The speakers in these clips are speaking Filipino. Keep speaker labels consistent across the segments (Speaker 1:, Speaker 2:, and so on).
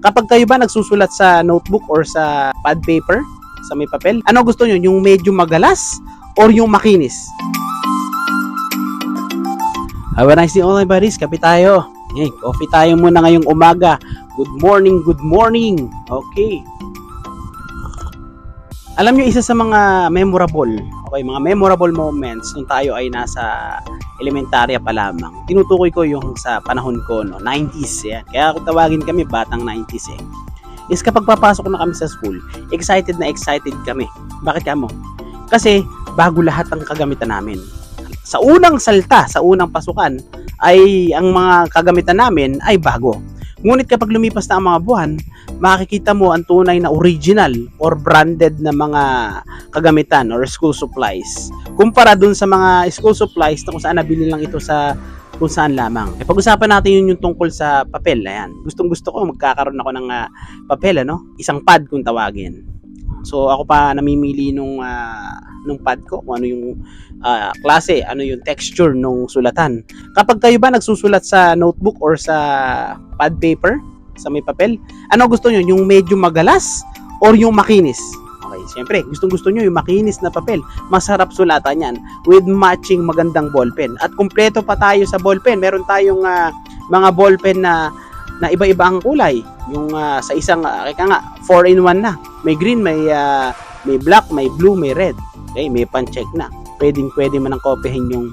Speaker 1: Kapag kayo ba nagsusulat sa notebook or sa pad paper, sa may papel, ano gusto nyo? Yung medyo magalas or yung makinis? Have a nice day my buddies. Kape tayo. Okay, coffee tayo muna ngayong umaga. Good morning, good morning. Okay. Alam nyo, isa sa mga memorable, okay, mga memorable moments nung tayo ay nasa elementarya pa lamang. Tinutukoy ko yung sa panahon ko, no, 90s. Yan. Kaya kung tawagin kami, batang 90s eh. Is kapag papasok na kami sa school, excited na excited kami. Bakit kamo? Kasi bago lahat ang kagamitan namin. Sa unang salta, sa unang pasukan, ay ang mga kagamitan namin ay bago. Ngunit kapag lumipas na ang mga buwan, makikita mo ang tunay na original or branded na mga kagamitan or school supplies. Kumpara dun sa mga school supplies na kung saan nabili lang ito sa kung saan lamang. E pag-usapan natin yun yung tungkol sa papel. Ayan. Gustong gusto ko magkakaroon ako ng ah, papel, ano? Isang pad kung tawagin. So ako pa namimili nung ah, nung pad ko kung ano yung ah, klase, ano yung texture nung sulatan. Kapag kayo ba nagsusulat sa notebook or sa pad paper, sa may papel, ano gusto nyo? Yung medyo magalas or yung makinis? Okay, siyempre, gustong gusto nyo yung makinis na papel. Masarap sulatan yan with matching magandang ballpen. At kumpleto pa tayo sa ballpen. Meron tayong ah, mga ballpen na na iba-iba ang kulay. Yung ah, sa isang, uh, kaya nga, 4 in 1 na. May green, may ah, may black, may blue, may red. Okay, may pan-check na. Pwedeng pwede man ang kopyahin yung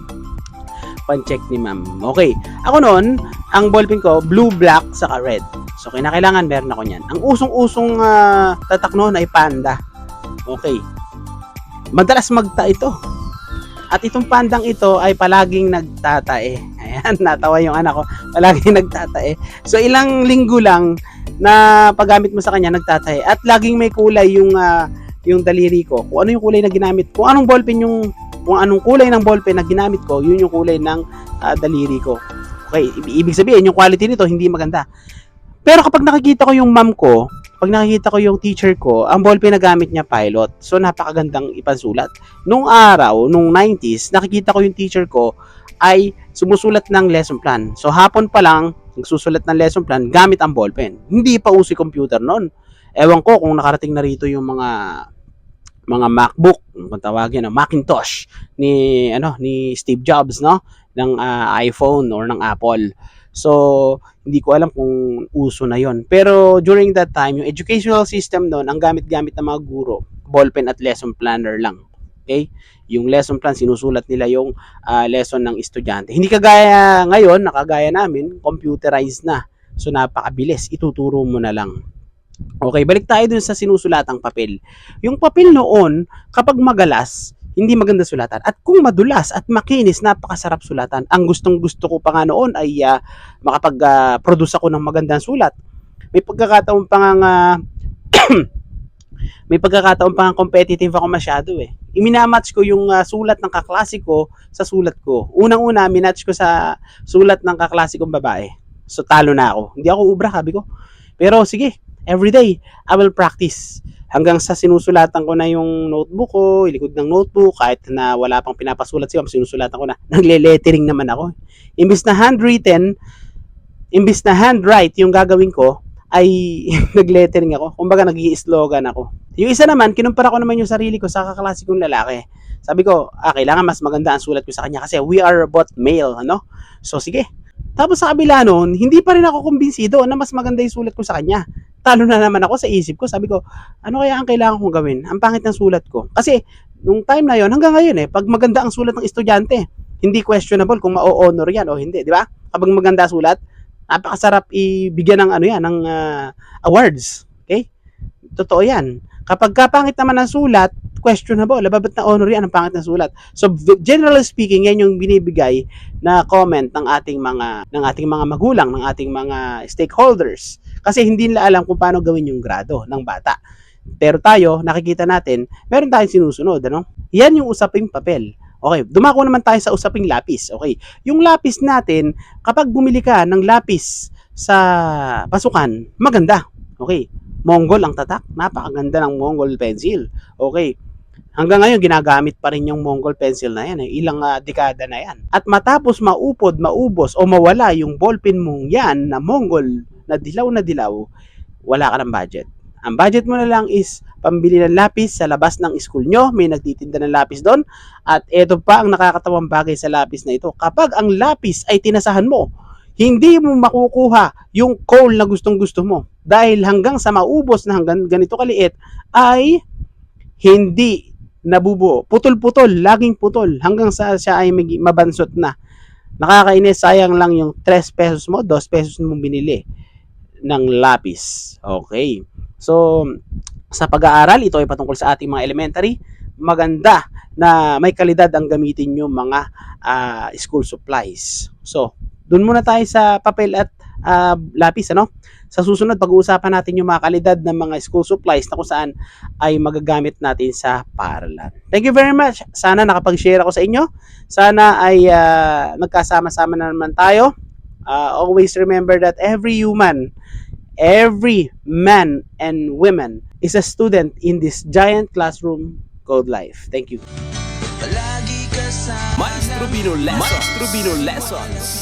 Speaker 1: pan-check ni ma'am. Okay. Ako noon, ang ballpen ko, blue, black, saka red. So, kinakailangan meron ako niyan. Ang usong-usong ah, tatak noon ay panda. Okay. Madalas magta ito. At itong pandang ito ay palaging nagtatae. Ayan, natawa yung anak ko. Palaging nagtatae. So, ilang linggo lang na paggamit mo sa kanya, nagtatae. At laging may kulay yung ah, yung daliri ko. Kung ano yung kulay na ginamit. Kung anong ballpen yung kung anong kulay ng ballpen na ginamit ko, yun yung kulay ng ah, daliri ko. Okay, ibig sabihin, yung quality nito hindi maganda. Pero kapag nakikita ko yung mom ko, pag nakikita ko yung teacher ko, ang ballpen na gamit niya pilot. So, napakagandang ipansulat. Nung araw, nung 90s, nakikita ko yung teacher ko ay sumusulat ng lesson plan. So, hapon pa lang, nagsusulat ng lesson plan gamit ang ballpen. Hindi pa uso computer noon. Ewan ko kung nakarating na rito yung mga mga MacBook, kung tawagin, no, Macintosh ni ano ni Steve Jobs, no, ng ah, iPhone or ng Apple. So, hindi ko alam kung uso na yon. Pero during that time, yung educational system doon, ang gamit-gamit ng mga guro, ballpen at lesson planner lang. Okay? Yung lesson plan, sinusulat nila yung ah, lesson ng estudyante. Hindi kagaya ngayon, nakagaya namin, computerized na. So, napakabilis. Ituturo mo na lang. Okay, balik tayo dun sa sinusulatang papel. Yung papel noon, kapag magalas, hindi maganda sulatan. At kung madulas at makinis, napakasarap sulatan. Ang gustong gusto ko pa nga noon ay ah, makapag-produce ako ng magandang sulat. May pagkakataon pa nga nga, may pagkakataon pa nga competitive ako masyado eh. Iminamatch ko yung ah, sulat ng kaklase ko sa sulat ko. Unang-una, minatch ko sa sulat ng kaklase kong babae. So, talo na ako. Hindi ako ubra, sabi ko. Pero sige, everyday, I will practice. Hanggang sa sinusulatan ko na yung notebook ko, ilikod ng notebook, kahit na wala pang pinapasulat siya, sinusulatan ko na. Nagle-lettering naman ako. Imbis na handwritten, imbis na handwrite yung gagawin ko, ay nag-lettering ako. Kumbaga, nag slogan ako. Yung isa naman, kinumpara ko naman yung sarili ko sa kaklase kong lalaki. Sabi ko, ah, kailangan mas maganda ang sulat ko sa kanya kasi we are both male, ano? So, sige. Tapos sa kabila noon, hindi pa rin ako kumbinsido na mas maganda yung sulat ko sa kanya. Talo na naman ako sa isip ko. Sabi ko, ano kaya ang kailangan kong gawin? Ang pangit ng sulat ko. Kasi, nung time na yon hanggang ngayon eh, pag maganda ang sulat ng estudyante, hindi questionable kung ma-honor yan o hindi, di ba? Kapag maganda sulat, napakasarap ibigyan ng ano yan, ng ah, awards. Okay? Totoo yan. Kapag kapangit naman ang sulat, questionable. Lababat na honor yan ang pangit ng sulat. So generally speaking, yan yung binibigay na comment ng ating mga ng ating mga magulang, ng ating mga stakeholders. Kasi hindi nila alam kung paano gawin yung grado ng bata. Pero tayo, nakikita natin, meron tayong sinusunod, ano? Yan yung usaping papel. Okay, dumako naman tayo sa usaping lapis. Okay, yung lapis natin, kapag bumili ka ng lapis sa pasukan, maganda. Okay, Mongol ang tatak. Napakaganda ng Mongol pencil. Okay, hanggang ngayon ginagamit pa rin yung Mongol pencil na yan. Eh. Ilang ah, dekada na yan. At matapos maupod, maubos o mawala yung ballpen mong yan na Mongol na dilaw na dilaw, wala ka ng budget. Ang budget mo na lang is pambili ng lapis sa labas ng school nyo. May nagtitinda ng lapis doon. At ito pa ang nakakatawang bagay sa lapis na ito. Kapag ang lapis ay tinasahan mo, hindi mo makukuha yung coal na gustong gusto mo. Dahil hanggang sa maubos na hanggang ganito kaliit, ay hindi nabubuo. Putol-putol, laging putol. Hanggang sa siya ay mabansot na. Nakakainis, sayang lang yung 3 pesos mo, 2 pesos mo binili ng lapis. Okay. So, sa pag-aaral, ito ay patungkol sa ating mga elementary. Maganda na may kalidad ang gamitin yung mga ah, school supplies. So, dun muna tayo sa papel at ah, lapis, ano? Sa susunod, pag-uusapan natin yung mga kalidad ng mga school supplies na kung saan ay magagamit natin sa paaralan. Thank you very much. Sana nakapag-share ako sa inyo. Sana ay ah, nagkasama-sama na naman tayo. Ah, always remember that every human, every man and woman is a student in this giant classroom called life. Thank you.
Speaker 2: Maestro Bino Lessons. Maestro Bino Lessons.